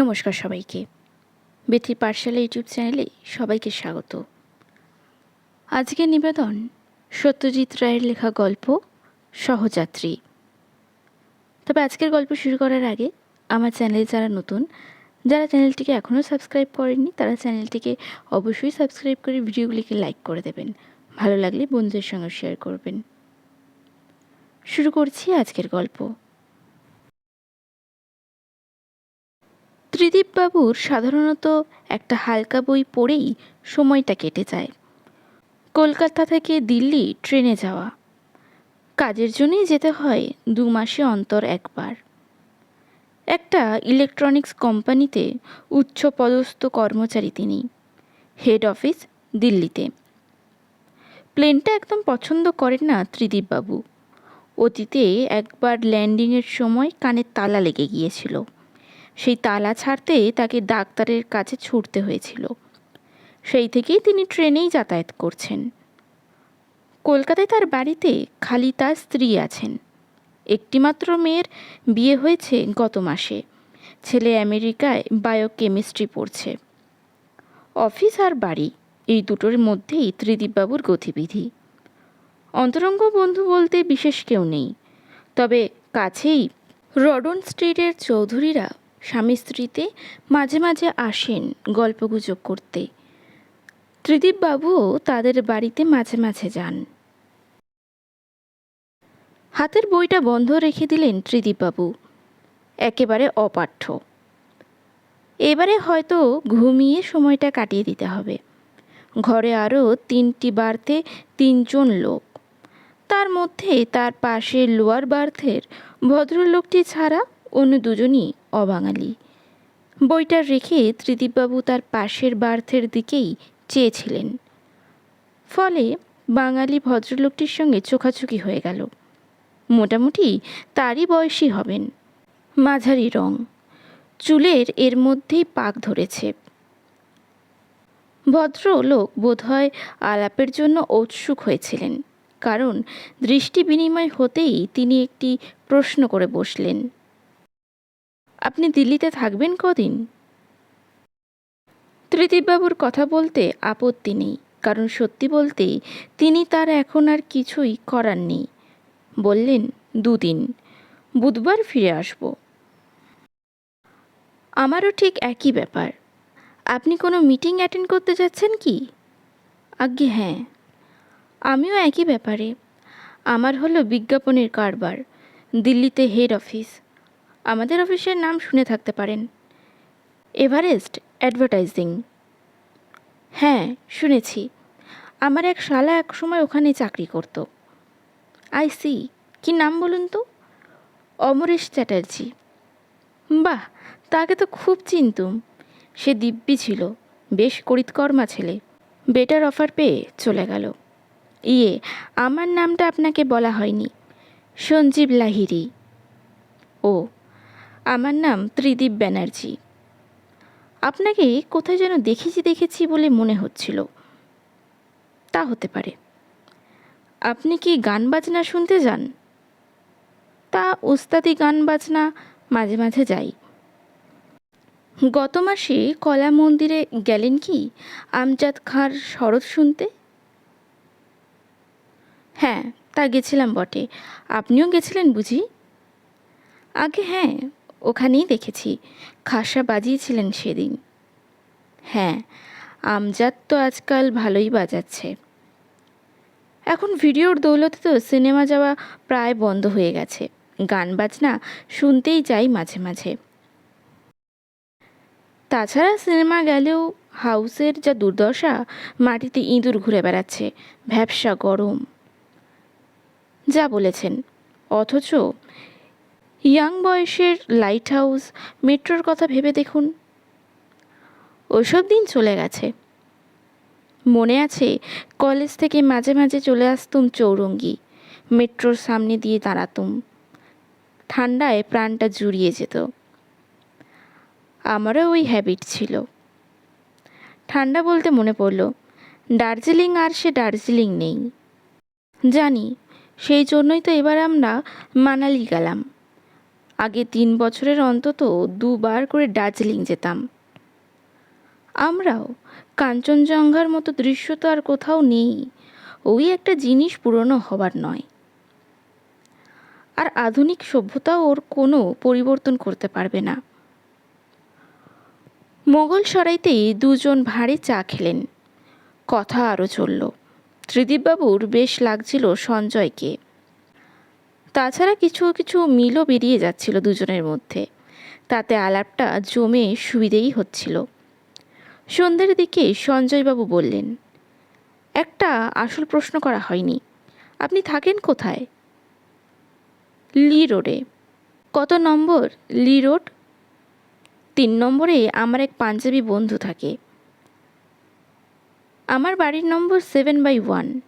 নমস্কার সবাইকে। বেথি পাঠশালা ইউটিউব চ্যানেলে সবাইকে স্বাগত। আজকের নিবেদন সত্যজিৎ রায়ের লেখা গল্প সহযাত্রী। তবে আজকের গল্প শুরু করার আগে আমার চ্যানেলে যারা নতুন, যারা চ্যানেলটিকে এখনও সাবস্ক্রাইব করেননি, তারা চ্যানেলটিকে অবশ্যই সাবস্ক্রাইব করে ভিডিওগুলিকে লাইক করে দেবেন। ভালো লাগলে বন্ধুদের সঙ্গে শেয়ার করবেন। শুরু করছি আজকের গল্প। ত্রিদীপবাবুর সাধারণত একটা হালকা বই পড়েই সময়টা কেটে যায়। কলকাতা থেকে দিল্লি ট্রেনে যাওয়া। কাজের জন্যই যেতে হয় দু মাসে অন্তর একবার। একটা ইলেকট্রনিক্স কোম্পানিতে উচ্চপদস্থ কর্মচারী তিনি, হেড অফিস দিল্লিতে। প্লেনটা একদম পছন্দ করেন না ত্রিদীপবাবু। অতীতে একবার ল্যান্ডিংয়ের সময় কানে তালা লেগে গিয়েছিল। সেই তালা ছাড়তে তাকে ডাক্তারের কাছে ছুটতে হয়েছিল। সেই থেকেই তিনি ট্রেনেই যাতায়াত করছেন। কলকাতায় তার বাড়িতে খালি তার স্ত্রী আছেন। একটিমাত্র মেয়ের বিয়ে হয়েছে গত মাসে। ছেলে আমেরিকায় বায়োকেমিস্ট্রি পড়ছে। অফিস আর বাড়ি, এই দুটোর মধ্যেই ত্রিদীপবাবুর গতিবিধি। অন্তরঙ্গ বন্ধু বলতে বিশেষ কেউ নেই। তবে কাছেই রডন স্ট্রিটের চৌধুরীরা স্বামী স্ত্রীতে মাঝে মাঝে আসেন গল্পগুজব করতে। ত্রিদীপবাবুও তাদের বাড়িতে মাঝে মাঝে যান। হাতের বইটা বন্ধ রেখে দিলেন ত্রিদীপবাবু। একেবারে অপাঠ্য। এবারে হয়তো ঘুমিয়ে সময়টা কাটিয়ে দিতে হবে। ঘরে আরও তিনটি বার্থে তিনজন লোক। তার মধ্যে তার পাশে লোয়ার বার্থের ভদ্রলোকটি ছাড়া অন্য দুজনই অবাঙালি। বইটা রেখে ত্রিদীপবাবু তার পাশের বার্থের দিকেই চেয়েছিলেন। ফলে বাঙালি ভদ্রলোকটির সঙ্গে চোখাচোখি হয়ে গেল। মোটামুটি তারই বয়সী হবেন। মাঝারি রং। চুলের এর মধ্যেই পাক ধরেছে। ভদ্রলোক বোধহয় আলাপের জন্য ঔৎসুক হয়েছিলেন, কারণ দৃষ্টি বিনিময় হতেই তিনি একটি প্রশ্ন করে বসলেন। আপনি দিল্লিতে থাকবেন কদিন? ত্রিদীপবাবুর কথা বলতে আপত্তি নেই, কারণ সত্যি বলতে তিনি তার এখন আর কিছুই করার নেই। বললেন, দুদিন, বুধবার ফিরে আসব। আমারও ঠিক একই ব্যাপার। আপনি কোনো মিটিং অ্যাটেন্ড করতে যাচ্ছেন কি? আজ্ঞে হ্যাঁ। আমিও একই ব্যাপারে। আমার হলো বিজ্ঞাপনের কারবার, দিল্লিতে হেড অফিস। আমাদের অফিসের নাম শুনে থাকতে পারেন। Everest advertising. হ্যাঁ শুনেছি। আমার এক শালা এক সময় ওখানে চাকরি করত। আই সি, কী নাম বলুন তো? অমরেশ চ্যাটার্জি। বাহ, তাকে তো খুব চিনতুম। সে দিব্যি ছিল, বেশ করিতকর্মা ছেলে। বেটার অফার পেয়ে চলে গেল। ইয়ে আমার নামটা আপনাকে বলা হয়নি। সঞ্জীব লাহিরি ও আমার নাম ত্রিদীপ ব্যানার্জি। আপনাকে কোথায় যেন দেখেছি দেখেছি বলে মনে হচ্ছিল। তা হতে পারে। আপনি কি গান বাজনা শুনতে যান? তা ওস্তাদি গান বাজনা মাঝে মাঝে যাই। গত মাসে কলা মন্দিরে গেলেন কি? আমজাদ খাঁর শরৎ শুনতে? হ্যাঁ তা গেছিলাম বটে। আপনিও গেছিলেন বুঝি? আগে হ্যাঁ ওখানেই দেখেছি। খাসা বাজিয়েছিলেন সেদিন। হ্যাঁ আমজাদ তো আজকাল ভালোই বাজাচ্ছে। এখন ভিডিওর দৌলতে তো সিনেমা যাওয়া প্রায় বন্ধ হয়ে গেছে। গান বাজনা শুনতেই যাই মাঝে মাঝে। তাছাড়া সিনেমা গেলেও হাউসের যা দুর্দশা, মাটিতে ইঁদুর ঘুরে বেড়াচ্ছে, ভ্যাবসা গরম। যা বলেছেন। অথচ ইয়াং বয়সের লাইট হাউস মেট্রোর কথা ভেবে দেখুন। ওইসব দিন চলে গেছে। মনে আছে, কলেজ থেকে মাঝে মাঝে চলে আসতুম চৌরঙ্গি। মেট্রোর সামনে দিয়ে দাঁড়াতুম। ঠান্ডায় প্রাণটা জুড়িয়ে যেত। আমারও ওই হ্যাবিট ছিল। ঠান্ডা বলতে মনে পড়ল, দার্জিলিং আর সে দার্জিলিং নেই। জানি, সেই জন্যই তো এবার আমরা মানালি গেলাম। আগে তিন বছরের অন্তত দুবার করে দার্জিলিং যেতাম। আমরাও কাঞ্চনজঙ্ঘার মতো দৃশ্য তো আর কোথাও নেই, ওই একটা জিনিস পুরনো হবার নয়। আর আধুনিক সভ্যতা ওর কোনো পরিবর্তন করতে পারবে না। মোগল সরাইতেই দুজন ভারী চা খেলেন। কথা আরও চলল। ত্রিদীপবাবুর বেশ লাগছিল সঞ্জয়কে। তাছাড়া কিছু কিছু মিলও বেরিয়ে যাচ্ছিল দুজনের মধ্যে। তাতে আলাপটা জমে সুবিধেই হচ্ছিল। সন্ধ্যের দিকে সঞ্জয়বাবু বললেন, একটা আসল প্রশ্ন করা হয়নি। আপনি থাকেন কোথায়? লি রোডে কত নম্বর? লি রোড তিন নম্বরে আমার এক পাঞ্জাবি বন্ধু থাকে। আমার বাড়ির নম্বর সেভেন বাই ওয়ান।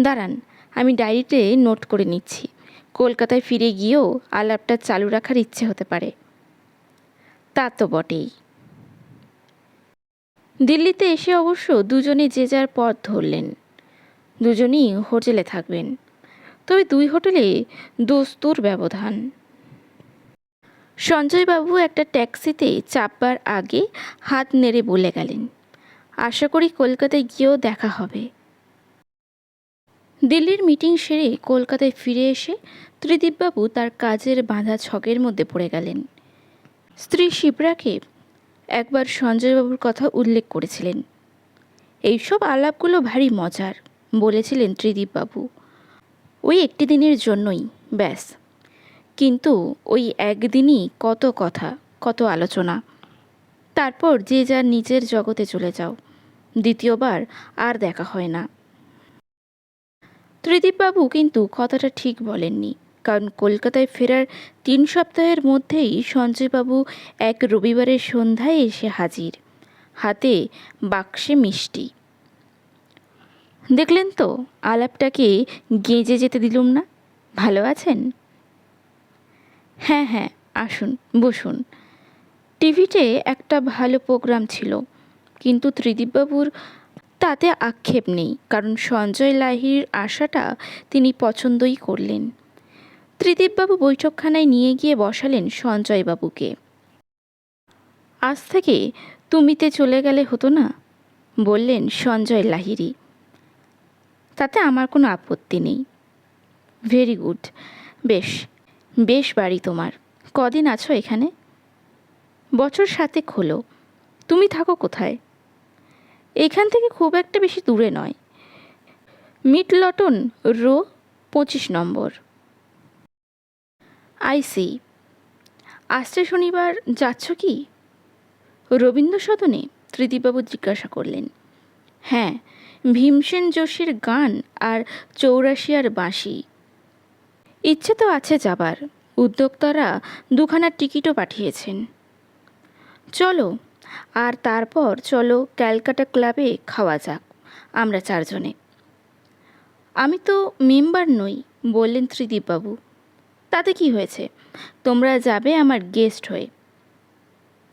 দাঁড়ান আমি ডায়েরিতে নোট করে নিচ্ছি। কলকাতায় ফিরে গিয়েও আলাপটা চালু রাখার ইচ্ছে হতে পারে। তা তো বটেই। দিল্লিতে এসে অবশ্য দুজনে যে যার পথ ধরলেন। দুজনই হোটেলে থাকবেন। তবে দুই হোটেলে দোস্তুর ব্যবধান। সঞ্জয়বাবু একটা ট্যাক্সিতে চাপবার আগে হাত নেড়ে বলে গেলেন, আশা করি কলকাতায় গিয়েও দেখা হবে। দিল্লির মিটিং সেরে কলকাতায় ফিরে এসে ত্রিদীপবাবু তার কাজের বাঁধা ছকের মধ্যে পড়ে গেলেন। স্ত্রী শিবরাকে একবার সঞ্জয়বাবুর কথা উল্লেখ করেছিলেন। এইসব আলাপগুলো ভারী মজার, বলেছিলেন ত্রিদীপবাবু। ওই একটি দিনের জন্যই, ব্যাস। কিন্তু ওই একদিনই কত কথা, কত আলোচনা। তারপর যে যার নিজের জগতে চলে যাও। দ্বিতীয়বার আর দেখা হয় না। ত্রিদীপবাবু কিন্তু কথাটা ঠিক বলেননি, কারণ কলকাতায় ফেরার তিন সপ্তাহের মধ্যেই সঞ্জয়বাবু এক রবিবারের সন্ধ্যায় এসে হাজির। হাতে বাক্সে মিষ্টি। দেখলেন তো, আলাপটাকে গেঁজে যেতে দিলুম না? ভালো আছেন? হ্যাঁ হ্যাঁ আসুন, বসুন। টিভিতে একটা ভালো প্রোগ্রাম ছিল, কিন্তু ত্রিদীপবাবুর তাতে আক্ষেপ নেই, কারণ সঞ্জয় লাহিড়ির আশাটা তিনি পছন্দই করলেন। ত্রিদীপবাবু বৈঠকখানায় নিয়ে গিয়ে বসালেন সঞ্জয়বাবুকে। আজ থেকে তুমিতে চলে গেলে হতো না? বললেন সঞ্জয় লাহিড়ি। তাতে আমার কোনো আপত্তি নেই। ভেরি গুড বেশ বেশ বাড়ি তোমার। কদিন আছো এখানে? বছর সাতেক হলো। তুমি থাকো কোথায়? এখান থেকে খুব একটা বেশি দূরে নয়। মিড লটন, রো, পঁচিশ নম্বর। আইসি আসছে শনিবার যাচ্ছ কি? রবীন্দ্র সদনে ত্রিদীপবাবু জিজ্ঞাসা করলেন। হ্যাঁ ভীমসেন যোশীর গান আর চৌরাশিয়ার বাঁশি। ইচ্ছে তো আছে যাবার, উদ্যোক্তারা দুখানা টিকিটও পাঠিয়েছেন। চলো আর তারপর চলো ক্যালকাটা ক্লাবে খাওয়া যাক, আমরা চারজনে। আমি তো মেম্বার নই, বললেন ত্রিদীপবাবু। তাতে কি হয়েছে? তোমরা যাবে আমার গেস্ট হয়ে।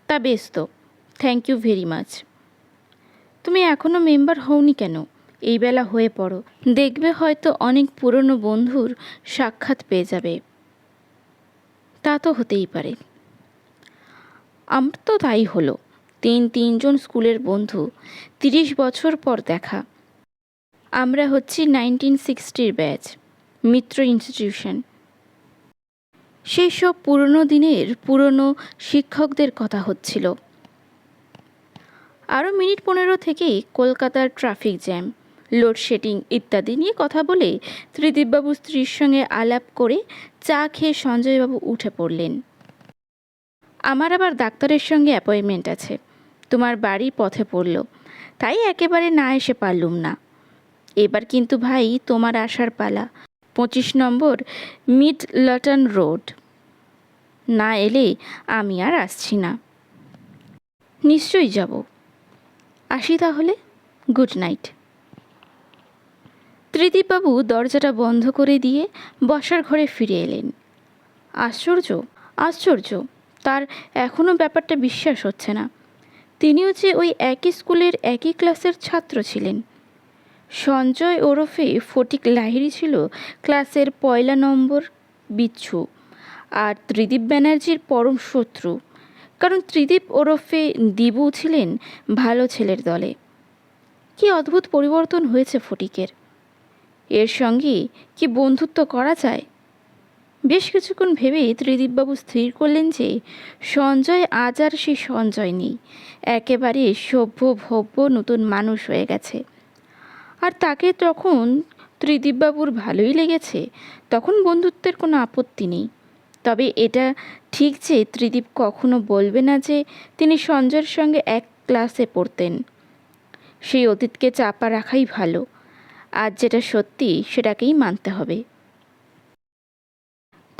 তা বেশ তো থ্যাংক ইউ ভেরি মাচ তুমি এখনও মেম্বার হওনি কেন? এই বেলা হয়ে পড়ো, দেখবে হয়তো অনেক পুরনো বন্ধুর সাক্ষাৎ পেয়ে যাবে। তা তো হতেই পারে। আমার তো তাই হলো। তিন তিনজন স্কুলের বন্ধু, তিরিশ বছর পর দেখা। আমরা হচ্ছি নাইনটিন সিক্সটির ব্যাচ, মিত্র ইনস্টিটিউশন। সেই সব পুরনো দিনের পুরনো শিক্ষকদের কথা হচ্ছিল। আরও মিনিট পনেরো থেকেই কলকাতার ট্রাফিক জ্যাম, লোডশেডিং ইত্যাদি নিয়ে কথা বলে ত্রিদীপবাবু স্ত্রীর সঙ্গে আলাপ করে চা খেয়ে সঞ্জয়বাবু উঠে পড়লেন। আমার আবার ডাক্তারের সঙ্গে অ্যাপয়েন্টমেন্ট আছে। তোমার বাড়ি পথে পড়ল। তাই একেবারে না এসে পারলুম না। এবার কিন্তু ভাই তোমার আসার পালা। পঁচিশ নম্বর মিড লটন রোড। না এলে আমি আর আসছি না। নিশ্চয়ই যাব। আসি তাহলে? Good night. ত্রিদীপবাবু দরজাটা বন্ধ করে দিয়ে বসার ঘরে ফিরে এলেন। আশ্চর্য আশ্চর্য, তার এখনও ব্যাপারটা বিশ্বাস হচ্ছে না। তিনিও যে ওই একই স্কুলের একই ক্লাসের ছাত্র ছিলেন। সঞ্জয় ওরফে ফটিক লাহিড়ি ছিল ক্লাসের পয়লা নম্বর বিচ্ছু আর ত্রিদীপ ব্যানার্জির পরম শত্রু। কারণ ত্রিদীপ ওরফে দিবু ছিলেন ভালো ছেলের দলে। কি অদ্ভুত পরিবর্তন হয়েছে ফটিকের? এর সঙ্গে কি বন্ধুত্ব করা যায়? বেশ কিছুক্ষণ ভেবে ত্রিদীপবাবু স্থির করলেন যে, সঞ্জয় আজ আর সে সঞ্জয় নেই। একেবারে সভ্য ভব্য নতুন মানুষ হয়ে গেছে। আর তাকে তখন ত্রিদীপবাবুর ভালোই লেগেছে, তখন বন্ধুত্বের কোনো আপত্তি নেই। তবে এটা ঠিক যে ত্রিদীপ কখনো বলবে না যে তিনি সঞ্জয়ের সঙ্গে এক ক্লাসে পড়তেন। সেই অতীতকে চাপা রাখাই ভালো। আজ যেটা সত্যি সেটাকেই মানতে হবে।